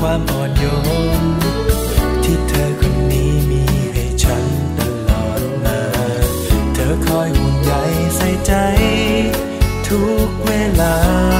ความอ่อนโยน ที่เธอคนนี้มีให้ฉันตลอดมา เธอคอยห่วงใยใส่ใจ ทุกเวลา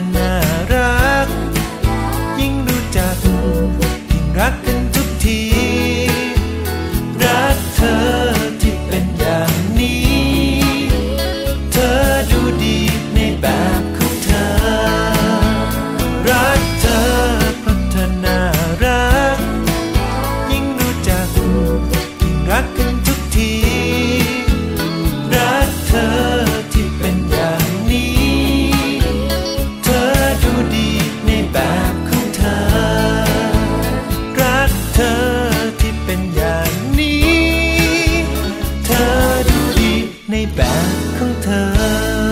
banana 承担